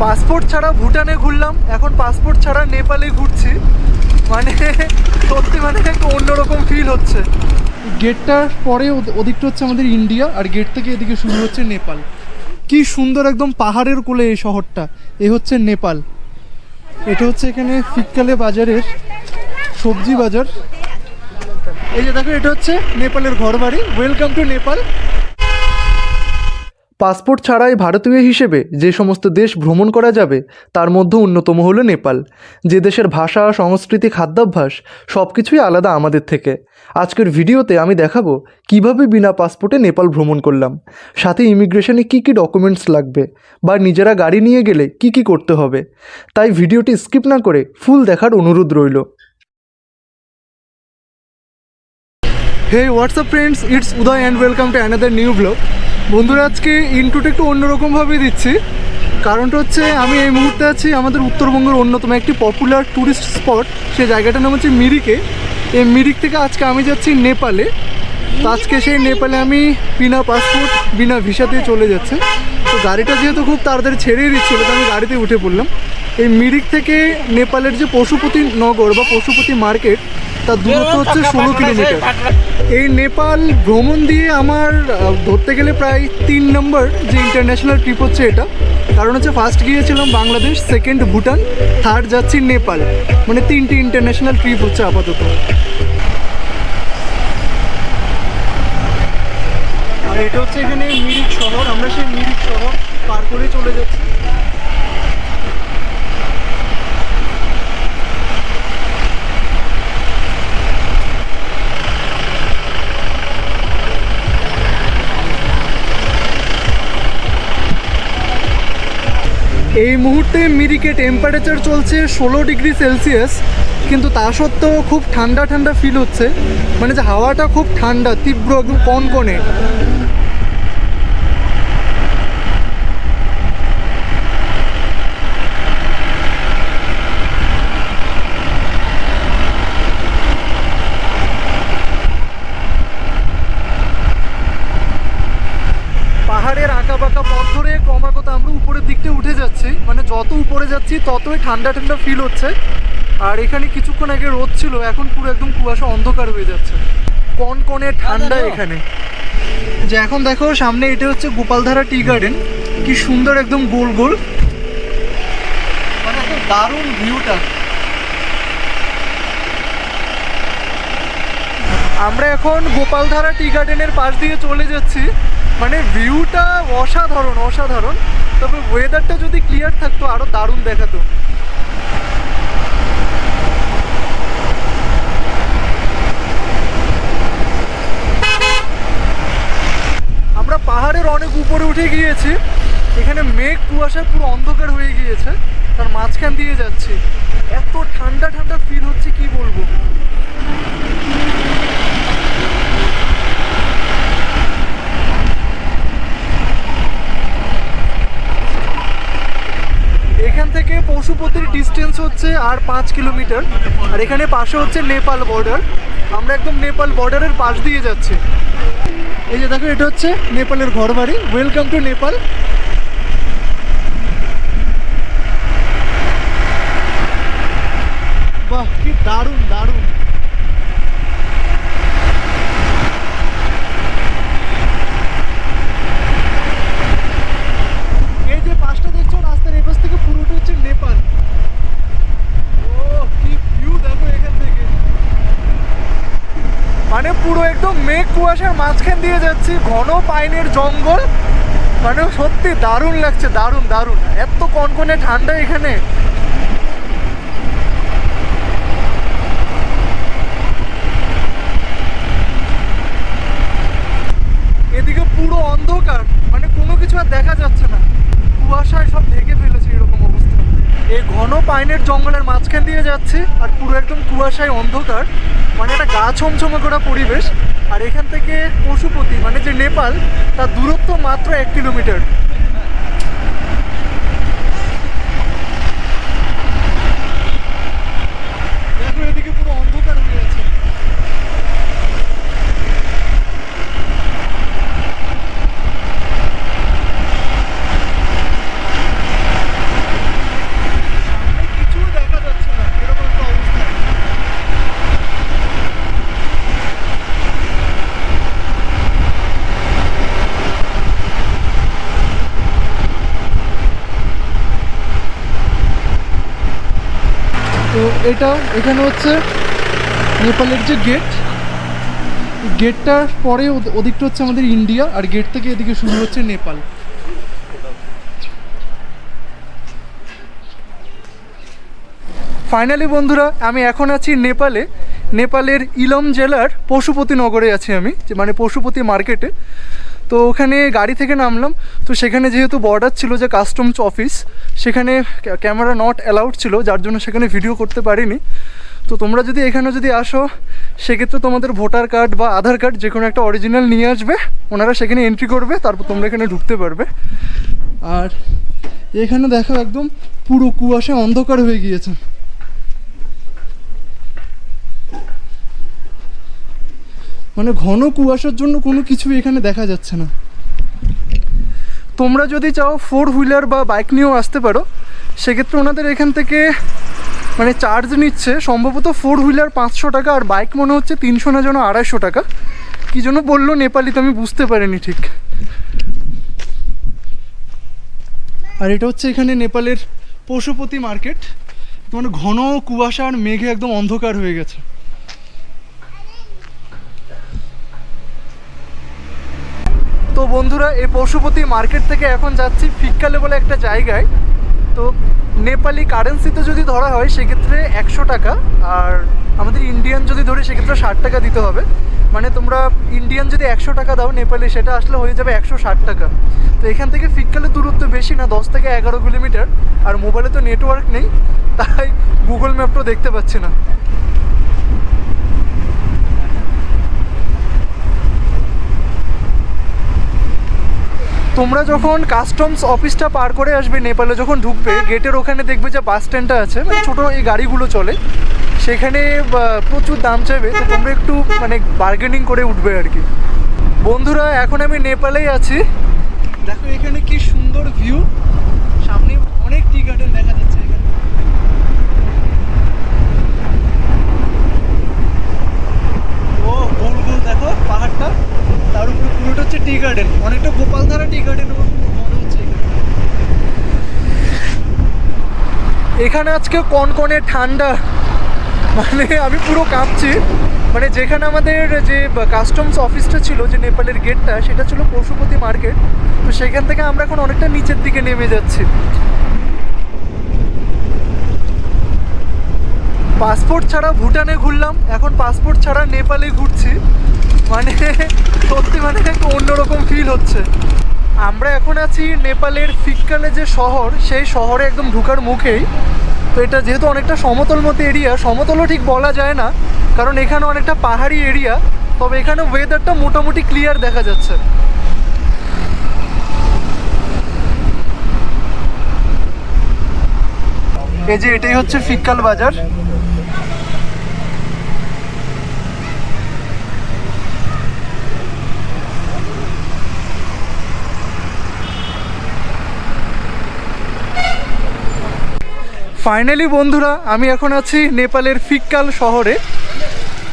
Passport ছাড়া ভুটানে ঘুরলাম, এখন পাসপোর্ট ছাড়া নেপালে ঘুরছি। মানে সত্যি মানে একটা অন্যরকম ফিল হচ্ছে। গেটটার পরে ওদ- ওদিকটা হচ্ছে আমাদের ইন্ডিয়া আর গেট থেকে এদিকে শুরু হচ্ছে নেপাল। কি সুন্দর একদম পাহাড়ের কোলে এই শহরটা, এ হচ্ছে নেপাল। এটা হচ্ছে এখানে শীতকালে বাজারের সবজি বাজার। এই যে দেখো, এটা হচ্ছে নেপালের ঘর বাড়ি ওয়েলকাম টু নেপাল পাসপোর্ট ছাড়াই ভারতীয় হিসেবে যে সমস্ত দেশ ভ্রমণ করা যাবে, তার মধ্যে অন্যতম হলো নেপাল। যে দেশের ভাষা, সংস্কৃতি, খাদ্যাভ্যাস সব কিছুই আলাদা আমাদের থেকে। আজকের ভিডিওতে আমি দেখাবো কীভাবে বিনা পাসপোর্টে নেপাল ভ্রমণ করলাম, সাথে ইমিগ্রেশনে কী কী ডকুমেন্টস লাগবে, বা নিজেরা গাড়ি নিয়ে গেলে কি কি করতে হবে। তাই ভিডিওটি স্কিপ না করে ফুল দেখার অনুরোধ রইল। Hey WhatsApp friends it's Uday and welcome to another new blog বন্ধুরা, আজকে ইন্টুটা একটু অন্যরকমভাবে দিচ্ছি। কারণটা হচ্ছে, আমি এই মুহূর্তে আছি আমাদের উত্তরবঙ্গের অন্যতম একটি পপুলার ট্যুরিস্ট স্পট সেই জায়গাটার নাম হচ্ছে মিরিকে। এই মিরিক থেকে আজকে আমি যাচ্ছি নেপালে। তো আজকে সেই নেপালে আমি বিনা পাসপোর্ট বিনা ভিসা দিয়ে চলে যাচ্ছে। তো গাড়িটা যেহেতু খুব তাড়াতাড়ি ছেড়েই দিচ্ছিল তো আমি গাড়িতে উঠে পড়লাম। এই মিরিক থেকে নেপালের যে পশুপতি নগর বা পশুপতি মার্কেট তার দূরত্ব হচ্ছে ষোলো কিলোমিটার। এই নেপাল ভ্রমণ দিয়ে আমার ধরতে গেলে প্রায় তিন নম্বর যে ইন্টারন্যাশনাল ট্রিপ হচ্ছে এটা কারণ হচ্ছে ফার্স্ট গিয়েছিলাম বাংলাদেশ সেকেন্ড ভুটান থার্ড যাচ্ছি নেপাল। মানে তিনটি ইন্টারন্যাশনাল ট্রিপ হচ্ছে আপাতত। আর এটা হচ্ছে এখানে মিরিক শহর আমরা সেই মিরিক শহর পার করে চলে যাচ্ছি। এই মুহূর্তে মিরিকে টেম্পারেচার চলছে ষোলো ডিগ্রি সেলসিয়াস, কিন্তু তা সত্ত্বেও খুব ঠান্ডা ঠান্ডা ফিল হচ্ছে। মানে যে হাওয়াটা খুব ঠান্ডা, তীব্র একদম কনকনে। পাহাড়ের আঁকা বাঁকা পথ ধরে ক্রমাগত আমরা উপরের দিকটা যাচ্ছি মানে যত উপরে যাচ্ছি ততই ঠান্ডা ঠান্ডা ফিল হচ্ছে। আর এখানে কিছুক্ষণ আগে রোদ ছিল এখন পুরো একদম কুয়াশা অন্ধকার হয়ে যাচ্ছে। কনকনে ঠান্ডা এখানে। যে এখন দেখো সামনে এটা হচ্ছে গোপালধারা টি গার্ডেন কি সুন্দর একদম গোল গোল। মানে দারুণ ভিউটা আমরা এখন গোপালধারা টি গার্ডেনের পাশ দিয়ে চলে যাচ্ছি। মানে ভিউটা অসাধারণ অসাধারণ। তবে ওয়েদারটা যদি ক্লিয়ার থাকতো, আরও দারুণ দেখাতো। আমরা পাহাড়ের অনেক উপরে উঠে গিয়েছি। এখানে মেঘ কুয়াশা পুরো অন্ধকার হয়ে গিয়েছে। তার মাঝখান দিয়ে যাচ্ছি। এত ঠান্ডা ঠান্ডা ফিল হচ্ছে, কি বলব এখান থেকে পশুপতির ডিস্টেন্স হচ্ছে আর পাঁচ কিলোমিটার। আর এখানে পাশে হচ্ছে নেপাল বর্ডার আমরা একদম নেপাল বর্ডারের পাশ দিয়ে যাচ্ছি। এই যে দেখো, এটা হচ্ছে নেপালের ঘরবাড়ি। ওয়েলকাম টু নেপাল বাহ কি দারুণ দারুণ এই যে পাশটা দেখছ রাস্তার এপাশ থেকে পুরোটা হচ্ছে নেপাল ও কি ভিউ দেখো এখান থেকে মানে পুরো একদম মেঘ কুয়াশার মাঝখান দিয়ে যাচ্ছি। ঘন পাইনের জঙ্গল। মানে সত্যি দারুণ লাগছে, দারুণ দারুণ। এত কনকনে ঠান্ডা এখানে। এদিকে পুরো অন্ধকার। মানে কোনো কিছু আর দেখা যাচ্ছে না। কুয়াশায় সব ঢেকে ফেলেছে এরকম অবস্থা। এই ঘন পাইনের জঙ্গলের মাঝখান দিয়ে যাচ্ছি আর পুরো একদম কুয়াশায় অন্ধকার। মানে একটা গা ছমছমে করা পরিবেশ, আর এখান থেকে পশুপতি মানে যে নেপাল, তার দূরত্ব মাত্র এক কিলোমিটার দেখো এদিকে পুরো অন্ধকার হয়ে আছে তো এটা, এখানে হচ্ছে নেপালের যে গেট গেটটার পরে ওদ- ওদিকটা হচ্ছে আমাদের ইন্ডিয়া, আর গেট থেকে এদিকে শুরু হচ্ছে নেপাল। ফাইনালি বন্ধুরা, আমি এখন আছি নেপালে। নেপালের ইলম জেলার পশুপতি নগরে আছি আমি মানে পশুপতি মার্কেটে। তো ওখানে গাড়ি থেকে নামলাম। তো সেখানে যেহেতু বর্ডার ছিল যে কাস্টমস অফিস সেখানে ক্যামেরা নট অ্যালাউড ছিল, যার জন্য সেখানে ভিডিও করতে পারিনি। তো তোমরা যদি এখানে যদি আসো, সেক্ষেত্রে তোমাদের ভোটার কার্ড বা আধার কার্ড যে কোনো একটা অরিজিনাল নিয়ে আসবে, ওনারা সেখানে এন্ট্রি করবে, তারপর তোমরা এখানে ঢুকতে পারবে। আর এখানে দেখো একদম পুরো কুয়াশা অন্ধকার হয়ে গিয়েছে। মানে ঘন কুয়াশার জন্য কোনো কিছুই এখানে দেখা যাচ্ছে না। তোমরা যদি চাও ফোর হুইলার বা বাইক নিয়েও আসতে পারো, সেক্ষেত্রে ওনাদের এখান থেকে মানে চার্জ নিচ্ছে সম্ভবত ফোর হুইলার পাঁচশো টাকা আর বাইক মনে হচ্ছে তিনশো না যেন আড়াইশো টাকা। কী জন্য বলল নেপালি তো আমি বুঝতে পারিনি ঠিক। আর এটা হচ্ছে এখানে নেপালের পশুপতি মার্কেট। মানে ঘন কুয়াশা আর মেঘে একদম অন্ধকার হয়ে গেছে। তো বন্ধুরা, এই পশুপতি মার্কেট থেকে এখন যাচ্ছি ফিক্কালে বলে একটা জায়গায়। তো নেপালি কারেন্সিতে যদি ধরা হয়, সেক্ষেত্রে একশো টাকা। আর আমাদের ইন্ডিয়ান যদি ধরি, সেক্ষেত্রে ষাট টাকা দিতে হবে। মানে তোমরা ইন্ডিয়ান যদি একশো টাকা দাও নেপালি, সেটা আসলে হয়ে যাবে একশো ষাট টাকা। তো এখান থেকে ফিক্কালের দূরত্ব বেশি না, দশ থেকে এগারো কিলোমিটার। আর মোবাইলে তো নেটওয়ার্ক নেই, তাই গুগল ম্যাপটাও দেখতে পাচ্ছি না। তোমরা যখন কাস্টমস অফিসটা পার করে আসবে নেপালে যখন ঢুকবে গেটের ওখানে দেখবে যে বাস স্ট্যান্ডটা আছে মানে ছোটো এই গাড়িগুলো চলে সেখানে প্রচুর দাম চাইবে তো তোমরা একটু মানে বার্গেনিং করে উঠবে আর কি। বন্ধুরা এখন আমি নেপালেই আছি। দেখো এখানে কি সুন্দর ভিউ সামনে অনেক টি গার্ডেন দেখা যাচ্ছে এখানে ও গোল গোল দেখো পাহাড়টা তার উপরে পুরোটা হচ্ছে টি গার্ডেন অনেকটা গোপালধারা টি গার্ডেন মনে হচ্ছে এখানে। এখানে আজকে কনকনে ঠান্ডা। মানে আমি পুরো কাঁপছি। মানে যেখানে আমাদের যে কাস্টমস অফিসটা ছিল, যে নেপালের গেটটা সেটা ছিল পশুপতি মার্কেট তো সেখান থেকে আমরা এখন অনেকটা নিচের দিকে নেমে যাচ্ছি। পাসপোর্ট ছাড়া ভুটানে ঘুরলাম। এখন পাসপোর্ট ছাড়া নেপালে ঘুরছি। মানে সত্যি মানে একটু অন্যরকম ফিল হচ্ছে। আমরা এখন আছি নেপালের ফিক্কালে যে শহর, সেই শহরে একদম ঢুকার মুখেই। তো এটা যেহেতু অনেকটা সমতল মতো এরিয়া, সমতলও ঠিক বলা যায় না, কারণ এখানে অনেকটা পাহাড়ি এরিয়া, তবে এখানে ওয়েদারটা মোটামুটি ক্লিয়ার দেখা যাচ্ছে। এই যে এটাই হচ্ছে ফিক্কাল বাজার। ফাইনালি বন্ধুরা, আমি এখন আছি নেপালের ফিক্কাল শহরে।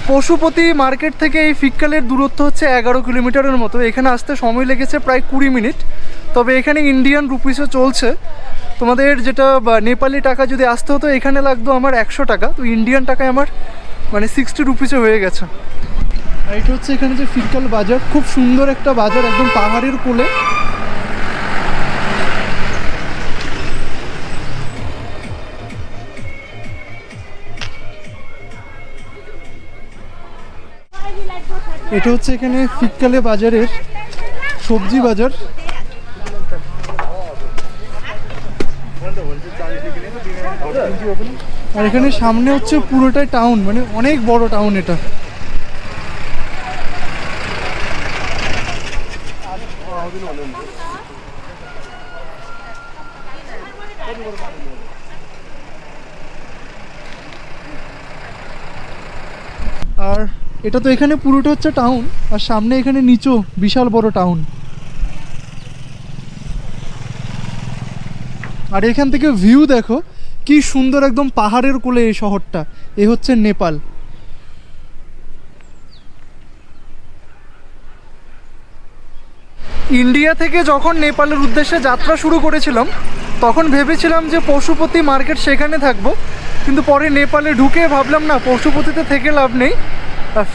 পশুপতি মার্কেট থেকে এই ফিক্কালের দূরত্ব হচ্ছে এগারো কিলোমিটারের মতো। এখানে আসতে সময় লেগেছে প্রায় কুড়ি মিনিট। তবে এখানে ইন্ডিয়ান রুপিসও চলছে। তোমাদের যেটা নেপালি টাকা যদি আসতে হতো, এখানে লাগতো আমার একশো টাকা। তো ইন্ডিয়ান টাকায় আমার মানে সিক্সটি রুপিসে হয়ে গেছে। আর এটা হচ্ছে এখানে যে ফিক্কাল বাজার। খুব সুন্দর একটা বাজার, একদম পাহাড়ের কোলে। এটা হচ্ছে এখানে শীতকালে বাজারের সবজি বাজার। আর এখানে সামনে হচ্ছে পুরোটাই টাউন মানে অনেক বড় টাউন এটা। আর এটা তো এখানে পুরোটা হচ্ছে টাউন আর সামনে এখানে নিচু বিশাল বড় টাউন আর এখান থেকে ভিউ দেখো, কি সুন্দর একদম পাহাড়ের কোলে এই শহরটা, এ হচ্ছে নেপাল। ইন্ডিয়া থেকে যখন নেপালের উদ্দেশ্যে যাত্রা শুরু করেছিলাম, তখন ভেবেছিলাম যে পশুপতি মার্কেট সেখানে থাকব, কিন্তু পরে নেপালে ঢুকে ভাবলাম না, পশুপতিতে থেকে লাভ নেই।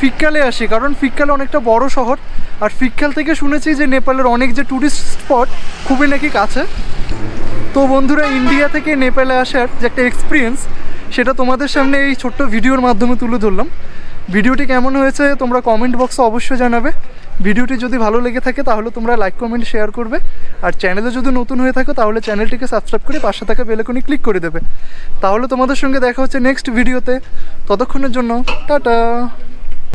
ফিক্কালে আসি, কারণ ফিক্কাল অনেকটা বড় শহর। আর ফিক্কাল থেকে শুনেছি যে নেপালের অনেক যে ট্যুরিস্ট স্পট খুবই নাকি কাছে। তো বন্ধুরা ইন্ডিয়া থেকে নেপালে আসার যে একটা এক্সপিরিয়েন্স সেটা তোমাদের সামনে এই ছোট্ট ভিডিওর মাধ্যমে তুলে ধরলাম। ভিডিওটি কেমন হয়েছে তোমরা কমেন্ট বক্সে অবশ্যই জানাবে। ভিডিওটি যদি ভালো লেগে থাকে, তাহলে তোমরা লাইক কমেন্ট শেয়ার করবে। আর চ্যানেলে যদি নতুন হয়ে থাকো, তাহলে চ্যানেলটিকে সাবস্ক্রাইব করে পাশে থাকা বেলেকনি ক্লিক করে দেবে। তাহলে তোমাদের সঙ্গে দেখা হচ্ছে নেক্সট ভিডিওতে ততক্ষণের জন্য, টাটা!